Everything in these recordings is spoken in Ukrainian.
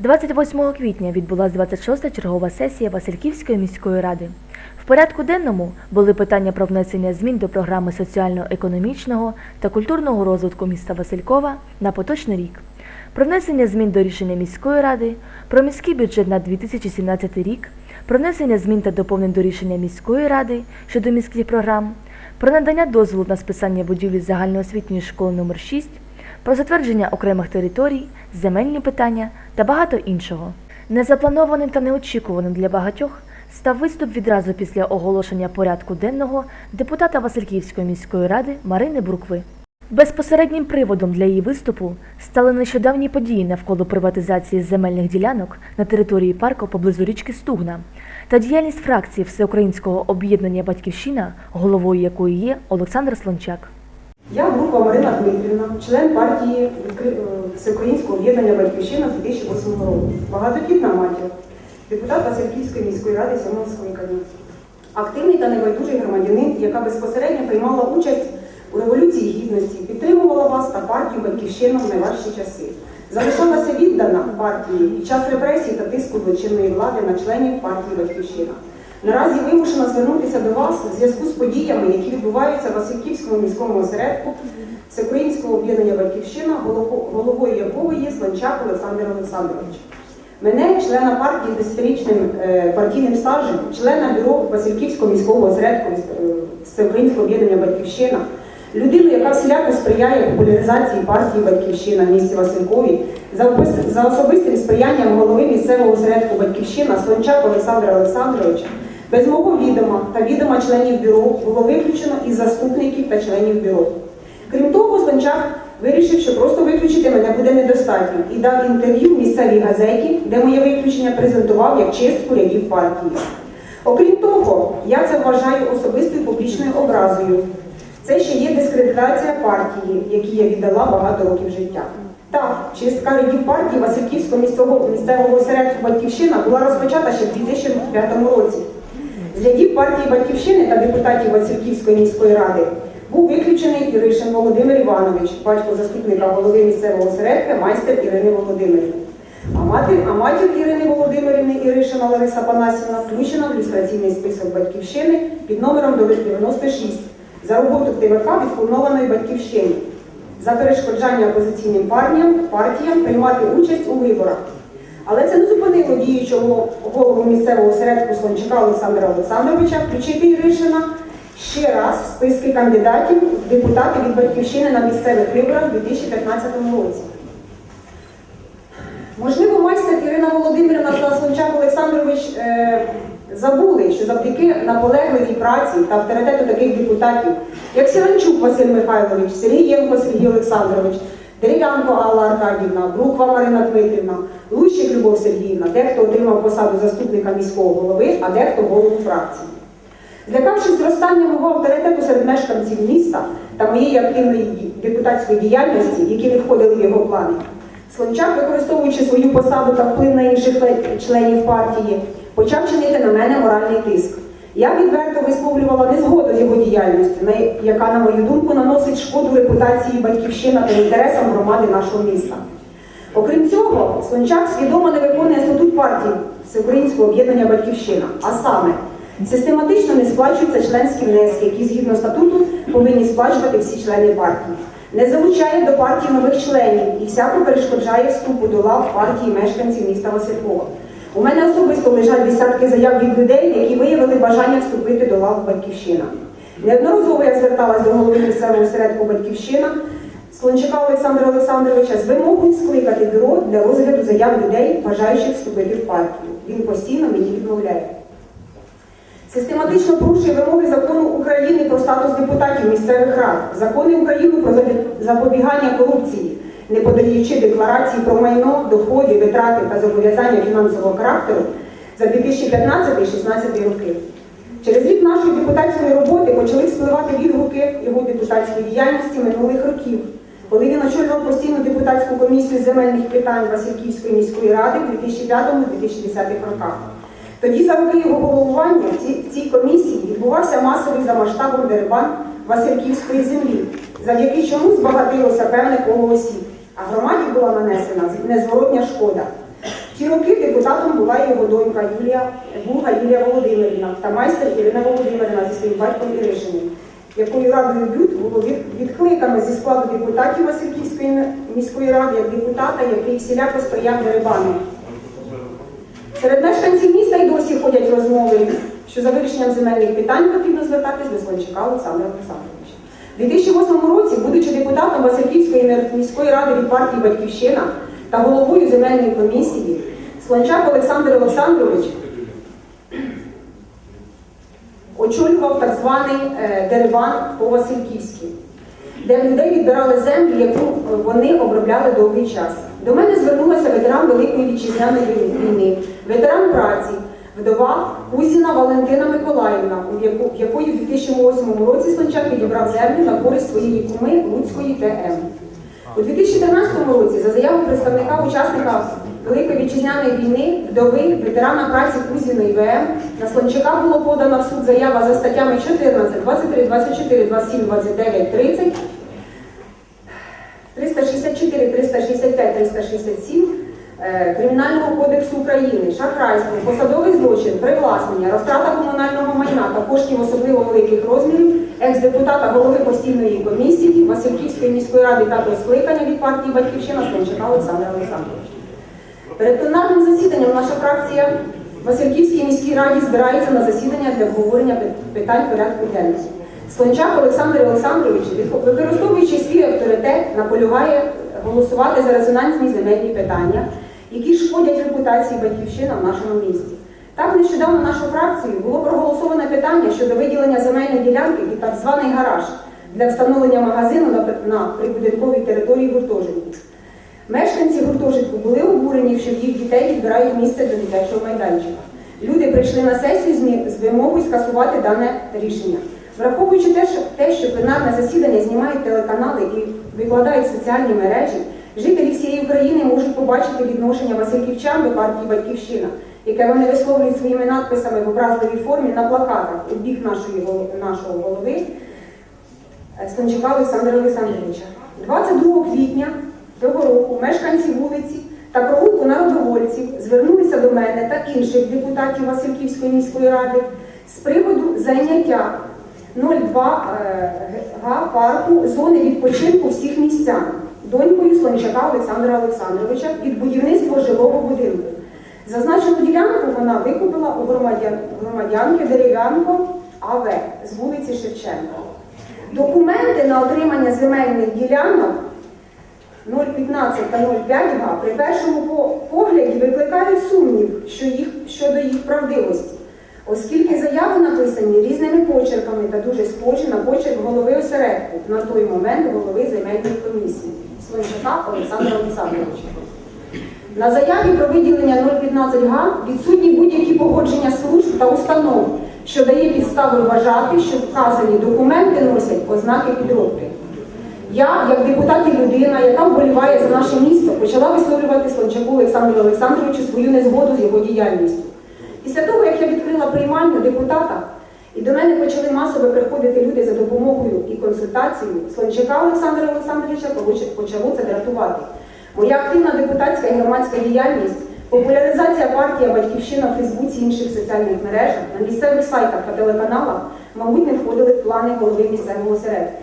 28 квітня відбулася 26-та чергова сесія Васильківської міської ради. В порядку денному були питання про внесення змін до програми соціально-економічного та культурного розвитку міста Василькова на поточний рік, про внесення змін до рішення міської ради, про міський бюджет на 2017 рік, про внесення змін та доповнень до рішення міської ради щодо міських програм, про надання дозволу на списання будівлі загальноосвітньої школи номер 6 про затвердження окремих територій, земельні питання та багато іншого. Незапланованим та неочікуваним для багатьох став виступ відразу після оголошення порядку денного депутата Васильківської міської ради Марини Брукви. Безпосереднім приводом для її виступу стали нещодавні події навколо приватизації земельних ділянок на території парку поблизу річки Стугна та діяльність фракції Всеукраїнського об'єднання Батьківщина, головою якої є Олександр Слончак. Я група Марина Дмитрівна, член партії е, Всеукраїнського об'єднання Батьківщина з 2008 року. Багатодітна матір, депутат Васильківської міської ради сьомого скликання. Активний та небайдужий громадянин, яка безпосередньо приймала участь у Революції Гідності, підтримувала вас та партію Батьківщина в найважчі часи. Залишалася віддана партії під час репресій та тиску злочинної влади на членів партії Батьківщина. Наразі вимушена звернутися до вас у зв'язку з подіями, які відбуваються в Васильківському міському осередку Всеукраїнського об'єднання Батьківщина, головою якого є Сланчак Олександр Олександрович. Мене, члена партії з десятирічним е, партійним стажем, члена бюро Васильківського міського осередку е, Всеукраїнського об'єднання Батьківщина, людину, яка всіляко сприяє популяризації партії Батьківщина в місті Василькові, за особистим сприянням голови місцевого осередку Батьківщина Слончак Олександра Олександровича, без мого відома та відома членів бюро було виключено із заступників та членів бюро. Крім того, Слончак вирішив, що просто виключити мене буде недостатньо і дав інтерв'ю в місцевій газеті, де моє виключення презентував як чистку рядів партії. Окрім того, я це вважаю особистою публічною образою. Це ще є дискредитація партії, якій я віддала багато років життя. Так, чистка рядів партії Васильківського місцевого, місцевого осередку Батьківщина була розпочата ще в 2005 році. Рядів партії Батьківщини та депутатів Васильківської міської ради був виключений Іришин Володимир Іванович, батько заступника голови місцевого осередка, майстер Ірини Володимирівни. А матір, а матір Ірини Володимирівни Іришина Лариса Панасівна включена в люстраційний список Батьківщини під номером 96 за роботу в ТВК відклонованої Батьківщини за перешкоджання опозиційним партіям, партіям приймати участь у виборах. Але це не зупинило діючого голову місцевого осередку Слончака Олександра Олександровича включити Іришина ще раз в списки кандидатів в депутати від Батьківщини на місцевих виборах у 2015 році. Можливо, майстер Ірина Володимирівна та Слончак Олександрович е, забули, що завдяки наполегливій праці та авторитету таких депутатів, як Сіранчук Василь Михайлович, Сергієнко Сергій Олександрович, Дерев'янко Алла Аркадівна, Бруква Марина Дмитрівна, Лущик Любов Сергіївна, дехто отримав посаду заступника міського голови, а дехто голову фракції. Злякавшись зростання мого авторитету серед мешканців міста та моєї активної депутатської діяльності, які не входили в його плани, Слончак, використовуючи свою посаду та вплив на інших членів партії, почав чинити на мене моральний тиск. Я відверто висловлювала незгоду з його діяльністю, яка, на мою думку, наносить шкоду репутації батьківщина та інтересам громади нашого міста. Окрім цього, Слончак свідомо не виконує статут партії Всеукраїнського об'єднання Батьківщина, а саме систематично не сплачуються членські внески, які згідно статуту повинні сплачувати всі члени партії. Не залучає до партії нових членів і всяко перешкоджає вступу до лав партії мешканців міста Василькова. У мене особисто лежать десятки заяв від людей, які виявили бажання вступити до лав Батьківщина. Неодноразово я зверталась до голови місцевого осередку Батьківщина Слончака Олександра Олександровича з вимогою скликати бюро для розгляду заяв людей, бажаючих вступити в партію. Він постійно мені відмовляє. Систематично порушує вимоги закону України про статус депутатів місцевих рад, закони України про запобігання корупції, не подаючи декларації про майно, доходи, витрати та зобов'язання фінансового характеру за 2015-2016 роки. Через рік нашої депутатської роботи почали спливати відгуки його депутатської діяльності минулих років, коли він очолював постійну депутатську комісію земельних питань Васильківської міської ради в 2005-2010 роках. Тоді за роки його головування в цій, в цій комісії відбувався масовий за масштабом дерибан Васильківської землі, завдяки чому збагатилося певне коло осіб, а громаді була нанесена незворотня шкода. В ті роки депутатом була його донька Юлія Буга Юлія Володимирівна та майстер Ірина Володимирівна зі своїм батьком Іришиним, якою радою Бют було від- відкликано зі складу депутатів Васильківської міської ради як депутата, який всіляко сприяв дерибану. Серед мешканців міста й досі ходять розмови, що за вирішенням земельних питань потрібно звертатись до Слончака Олександра Олександровича. У 2008 році, будучи депутатом Васильківської міської ради від партії Батьківщина та головою земельної комісії, Слончак Олександр Олександрович очолював так званий е, дерибан по Васильківськи, де людей відбирали землю, яку вони обробляли довгий час. До мене звернулася ветеран Великої вітчизняної війни, ветеран праці, вдова Кузіна Валентина Миколаївна, в якої в 2008 році Слончак відібрав землю на користь своєї куми Луцької ТМ. У 2014 році, за заявою представника учасника Великої вітчизняної війни, вдови ветерана праці Кузіної ВМ, на Слончака було подано в суд заява за статтями 14, 23, 24, 27, 29, 30, 364, 365, 367 е, Кримінального кодексу України, шахрайство, посадовий злочин, привласнення, розтрата комунального майна та коштів особливо великих розмірів екс-депутата голови постійної комісії Васильківської міської ради п'ятого скликання від партії Батьківщина Слончака Олександра Олександровича. Перед пленарним засіданням наша фракція Васильківській міській раді збирається на засідання для обговорення питань порядку денного. Слончак Олександр Олександрович, використовуючи свій авторитет, наполягає голосувати за резонансні земельні питання, які шкодять репутації батьківщина в нашому місті. Так, нещодавно нашу фракцію було проголосоване питання щодо виділення земельної ділянки під так званий гараж для встановлення магазину на, прибудинковій території гуртожитку. Мешканці гуртожитку були обурені, що їх дітей відбирають місце до дитячого майданчика. Люди прийшли на сесію з вимогою скасувати дане рішення. Враховуючи те, що, пленарне засідання знімають телеканали і викладають соціальні мережі, жителі всієї України побачити відношення Васильківчан до партії Батьківщина, яке вони висловлюють своїми надписами в образливій формі на плакатах у бік нашої, нашого голови е, Станчука Олександра Олександровича. 22 квітня цього року мешканці вулиці та провулку народовольців звернулися до мене та інших депутатів Васильківської міської ради з приводу зайняття 02 е, га парку зони відпочинку всіх містян донькою Слончака Олександра Олександровича під будівництво жилого будинку. Зазначену ділянку вона викупила у громадян, громадянки Дерев'янко АВ з вулиці Шевченка. Документи на отримання земельних ділянок 0,15 та 0,5 га при першому погляді викликають сумнів щодо їх правдивості, оскільки заяви написані різними почерками та дуже схожі на почерк голови осередку на той момент голови земельної комісії Слончака Олександра Олександровича. На заяві про виділення 0,15 га відсутні будь-які погодження служб та установ, що дає підстави вважати, що вказані документи носять ознаки підробки. Я, як депутат і людина, яка вболіває за наше місто, почала висловлювати Слончаку Олександру Олександровичу свою незгоду з його діяльністю. Після того, як я відкрила приймальню депутата, і до мене почали масово приходити люди за допомогою і консультацією, Слончака Олександра Олександровича почало це дратувати. Моя активна депутатська і громадська діяльність, популяризація партія Батьківщина в Фейсбуці і інших соціальних мережах, на місцевих сайтах та телеканалах, мабуть, не входили в плани голови місцевого середку.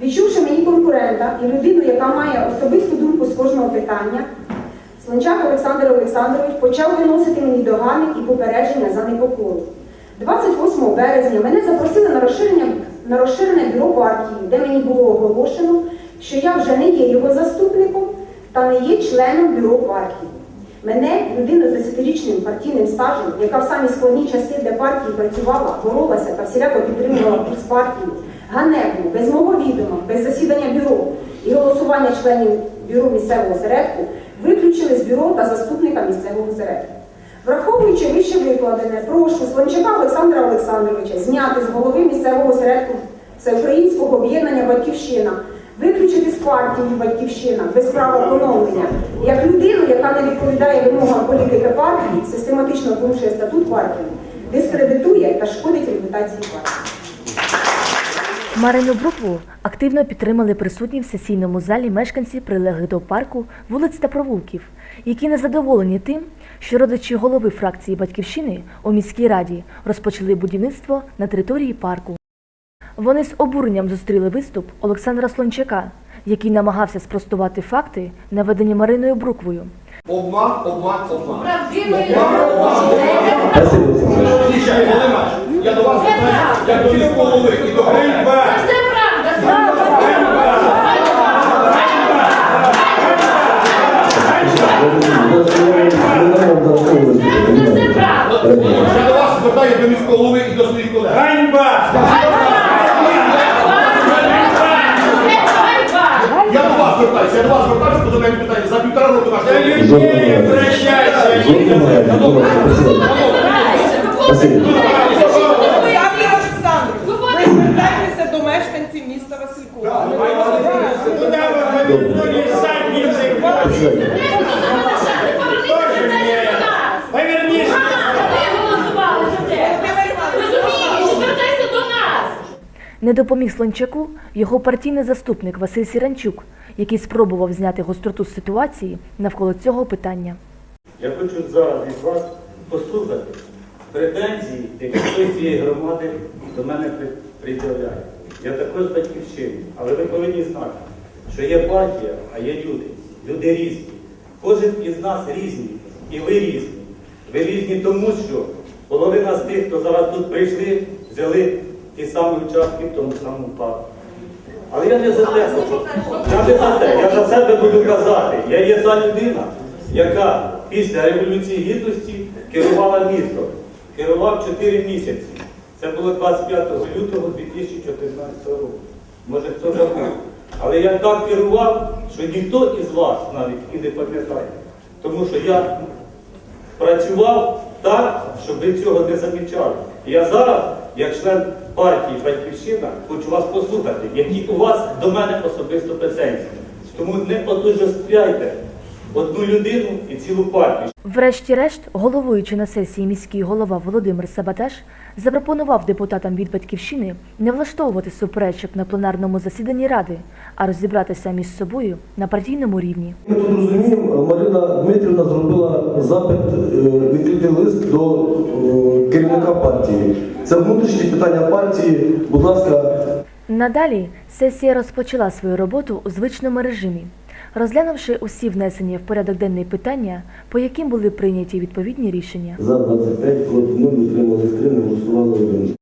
Відчувши мені конкурента і людину, яка має особисту думку з кожного питання, Слончак Олександр Олександрович почав виносити мені догани і попередження за непокору. 28 березня мене запросили на розширення на розширене бюро партії, де мені було оголошено, що я вже не є його заступником та не є членом бюро партії. Мене, людину з 10-річним партійним стажем, яка в самі складні часи для партії працювала, боролася та всіляко підтримувала курс партії, ганебно, без мого відома, без засідання бюро і голосування членів бюро місцевого середку, виключили з бюро та заступника місцевого середку. Враховуючи вище викладене, прошу Слончака Олександра Олександровича зняти з голови місцевого середку Всеукраїнського об'єднання Батьківщина, виключити з партії Батьківщина без права поновлення, як людину, яка не відповідає вимогам політики партії, систематично порушує статут партії, дискредитує та шкодить репутації партії. Марину Брукву активно підтримали присутні в сесійному залі мешканці прилеглих до парку вулиць та провулків, які не задоволені тим, що родичі голови фракції Батьківщини у міській раді розпочали будівництво на території парку. Вони з обуренням зустріли виступ Олександра Слончака, який намагався спростувати факти, наведені Мариною Бруквою. Обман, обман, обман. Правдивої Я до вас звертаюся, як до міського і до Це все правда. Це все правда. Я до вас звертаюся до міського і до своїх колег. Ганьба! Я до вас звертаюся, я до вас звертаюся, бо до мене питання. За півтора року колег. людей обращайся! жодного разу, будь ласка, Василь. Василь, Саме Олександр, ви звертайтеся до мешканців міста Василькова. Куда вы повернули задницы? Повернись! Звертайся до нас. Не допоміг Слончаку його партійний заступник Василь Сіранчук, який спробував зняти гостроту ситуації навколо цього питання. Я хочу зараз від вас послухати претензії, які цієї громади до мене пред'являє. Я також з батьківщини, але ви повинні знати, що є партія, а є люди. Люди різні. Кожен із нас різні, і ви різні. Ви різні тому, що половина з тих, хто зараз тут прийшли, взяли ті самі участки в тому самому парку. Але я не за те, я не за те, я за себе буду казати. Я є та людина, яка після Революції Гідності керувала містом. Керував 4 місяці. Це було 25 лютого 2014 року. Може хто забув. Але я так керував, що ніхто із вас навіть і не пам'ятає. Тому що я працював так, щоб ви цього не замічали. Я зараз, як член партії Батьківщина, хочу вас послухати, які у вас до мене особисто претензії. Тому не отождествляйте одну людину і цілу партію. Врешті-решт, головуючи на сесії міський голова Володимир Сабатеш запропонував депутатам від батьківщини не влаштовувати суперечок на пленарному засіданні ради, а розібратися між собою на партійному рівні. Ми тут розуміємо, Марина Дмитрівна зробила запит, е, відкритий лист до е, керівника партії. Це внутрішні питання партії. Будь ласка, Надалі сесія розпочала свою роботу у звичному режимі, розглянувши усі внесені в порядок денний питання, по яким були прийняті відповідні рішення. за 25, проти 0, отримали 3, не голосували 1.